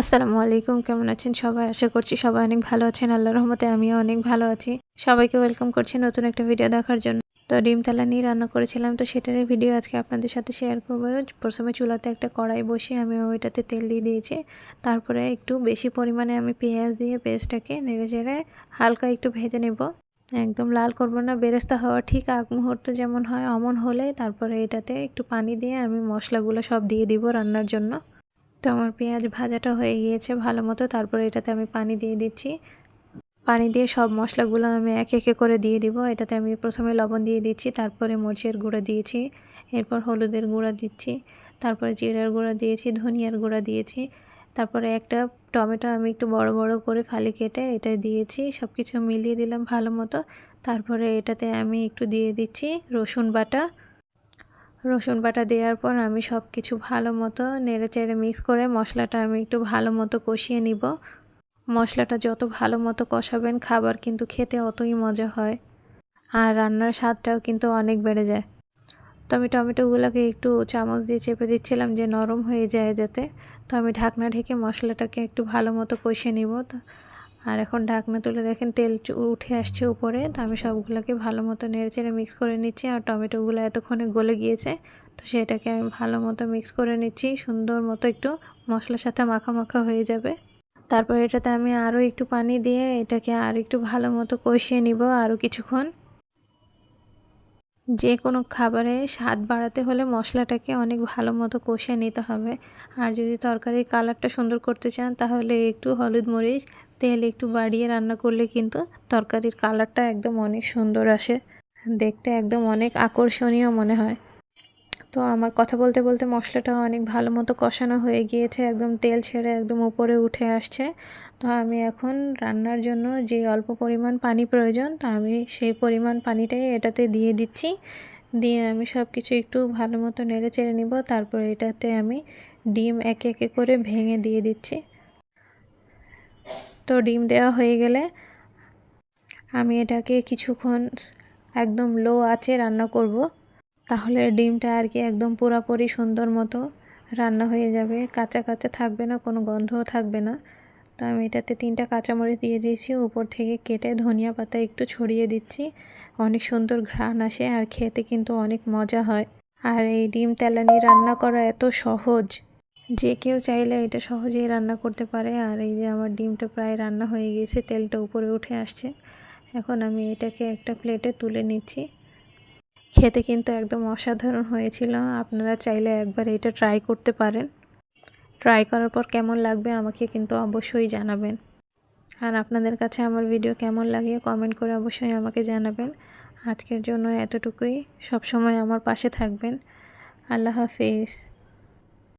আসসালামু আলাইকুম, কেমন আছেন সবাই? আশা করছি সবাই অনেক ভালো আছেন। আল্লাহর রহমতে আমিও অনেক ভালো আছি। সবাইকে ওয়েলকাম করছি নতুন একটা ভিডিও দেখার জন্য। তো ডিম তালা নিয়ে রান্না করেছিলাম, তো সেটারই ভিডিও আজকে আপনাদের সাথে শেয়ার করব। প্রথমে চুলাতে একটা কড়াই বসিয়ে আমি ওইটাতে তেল দিয়ে দিয়েছি। তারপরে একটু বেশি পরিমাণে আমি পেঁয়াজ দিয়ে পেঁয়াজটাকে নেড়ে চেড়ে হালকা একটু ভেজে নেব। একদম লাল করব না, বেরেস্তা হওয়া ঠিক আগ মুহূর্তে যেমন হয়, অমন হলে তারপরে এটাতে একটু পানি দিয়ে আমি মশলাগুলো সব দিয়ে দিব রান্নার জন্য। তো আমার পেঁয়াজ ভাজাটা হয়ে গিয়েছে ভালো মতো। তারপরে এটাতে আমি পানি দিয়ে দিচ্ছি। পানি দিয়ে সব মশলাগুলো আমি এক একে করে দিয়ে দিব। এটাতে আমি প্রথমে লবণ দিয়ে দিচ্ছি, তারপরে মরিচের গুঁড়া দিয়েছি, এরপর হলুদের গুঁড়া দিচ্ছি, তারপরে জিরার গুঁড়া দিয়েছি, ধনিয়ার গুঁড়া দিয়েছি, তারপরে একটা টমেটো আমি একটু বড় বড় করে ফালি কেটে এটা দিয়েছি সব কিছু মিলিয়ে দিলাম ভালো মতো। তারপরে এটাতে আমি একটু দিয়ে দিচ্ছি রসুন বাটা। রসুন বাটা দেওয়ার পর আমি সব কিছু ভালো মতো নেড়ে চেড়ে মিক্স করে মশলাটা আমি একটু ভালো মতো কষিয়ে নিব। মশলাটা যত ভালো মতো কষাবেন খাবার কিন্তু খেতে অতই মজা হয় আর রান্নার স্বাদটাও কিন্তু অনেক বেড়ে যায়। তো আমি টমেটোগুলোকে একটু চামচ দিয়ে চেপে দিচ্ছিলাম যে নরম হয়ে যায় যাতে। তো আমি ঢাকনা ঢেকে মশলাটাকে একটু ভালো মতো কষিয়ে নিব। আর এখন ঢাকনা তুলে দেখেন তেল উঠে আসছে উপরে। তো আমি সবগুলোকে ভালো মতো নেড়ে চেড়ে মিক্স করে নিচ্ছি আর টমেটোগুলো এতক্ষণে গলে গিয়েছে। তো সেটাকে আমি ভালো মতো মিক্স করে নিচ্ছি। সুন্দর মতো একটু মশলার সাথে মাখা মাখা হয়ে যাবে। তারপর এটাতে আমি আরও একটু পানি দিয়ে এটাকে আর একটু ভালো মতো কষিয়ে নিব আরও কিছুক্ষণ। যে কোনো খাবারে স্বাদ বাড়াতে হলে মশলাটাকে অনেক ভালো মতো কষে নিতে হবে। আর যদি তরকারির কালারটা সুন্দর করতে চান, তাহলে একটু হলুদ মরিচ, তেল একটু বাড়িয়ে রান্না করলে কিন্তু তরকারির কালারটা একদম অনেক সুন্দর আসে। দেখতে একদম অনেক আকর্ষণীয় মনে হয়। তো আমার কথা বলতে বলতে মশলাটা অনেক ভালো মতো কষানো হয়ে গিয়েছে, একদম তেল ছেড়ে একদম উপরে উঠে আসছে। তো আমি এখন রান্নার জন্য যে অল্প পরিমাণ পানি প্রয়োজন, তা আমি সেই পরিমাণ পানিটাই এটাতে দিয়ে দিচ্ছি। দিয়ে আমি সব কিছু একটু ভালো মতো নেড়ে চেড়ে নিব, তারপর এটাতে আমি ডিম একে একে করে ভেঙে দিয়ে দিচ্ছি। তো ডিম দেওয়া হয়ে গেলে আমি এটাকে কিছুক্ষণ একদম লো আঁচে রান্না করব। তাহলে ডিমটা আর কি একদম পুরোপুরি সুন্দর মতো রান্না হয়ে যাবে। কাঁচা কাঁচা থাকবে না, কোনো গন্ধও থাকবে না। তো আমি এটাতে তিনটা কাঁচামরিচ দিয়ে দিয়েছি, উপর থেকে কেটে ধনিয়া পাতা একটু ছড়িয়ে দিচ্ছি। অনেক সুন্দর ঘ্রাণ আসে আর খেতে কিন্তু অনেক মজা হয়। আর এই ডিম তেলানি রান্না করা এত সহজ, যে কেউ চাইলে এটা সহজেই রান্না করতে পারে। আর এই যে আমার ডিমটা প্রায় রান্না হয়ে গিয়েছে তেলটা উপরে উঠে আসছে। এখন আমি এটাকে একটা প্লেটে তুলে নিচ্ছি। খেতে কিন্তু একদম অসাধারণ হয়েছিল। আপনারা চাইলে একবার এটা ট্রাই করতে পারেন। ট্রাই করার পর কেমন লাগবে আমাকে কিন্তু অবশ্যই জানাবেন। আর আপনাদের কাছে আমার ভিডিও কেমন লাগে কমেন্ট করে অবশ্যই আমাকে জানাবেন। আজকের জন্য এতটুকুই। সবসময় আমার পাশে থাকবেন। আল্লাহ হাফিজ।